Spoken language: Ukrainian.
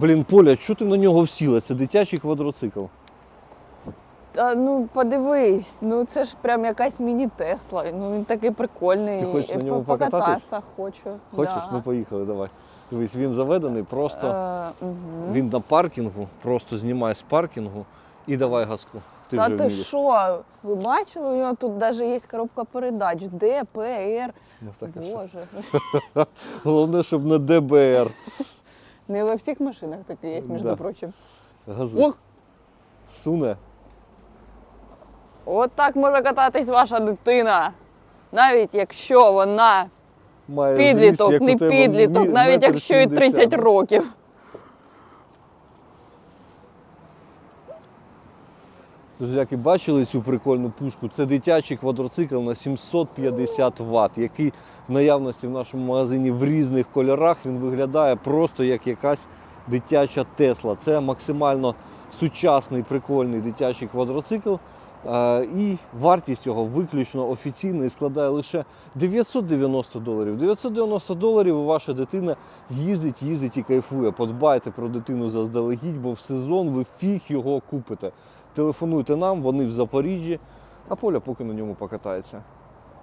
Блін, Поля, що ти на нього всіла? Це дитячий квадроцикл. Та, ну подивись, ну це ж прям якась міні-тесла. Ну він такий прикольний. Ти хочеш на ньому по- покататись? покататися хочу. Хочеш? Да. Ну поїхали, давай. Дивись, він заведений, просто Е, мгм. він на паркінгу, просто знімай з паркінгу і давай газку. Ти Та вже ти вмієш. що? Ви бачили, у нього тут навіть є коробка передач. Д, П, Р. Ну, так. Боже. Головне, щоб не ДБР. Не во всіх машинах такі є, між Да. прочим. Газу. Ох, Суне. от так може кататись ваша дитина. Навіть якщо вона Має зріст, підліток, як у не тебе підліток, мі- навіть метр якщо і 30 років. Тож, як і бачили цю прикольну пушку, це дитячий квадроцикл на 750 Вт, який в наявності в нашому магазині в різних кольорах. Він виглядає просто як якась дитяча Тесла. Це максимально сучасний прикольний дитячий квадроцикл. Е, І вартість його виключно офіційна і складає лише 990 доларів. 990 доларів ваша дитина їздить, їздить і кайфує. Подбайте про дитину заздалегідь, бо в сезон ви фіг його купите. Телефонуйте нам, вони в Запоріжжі, а Поля поки на ньому покатається.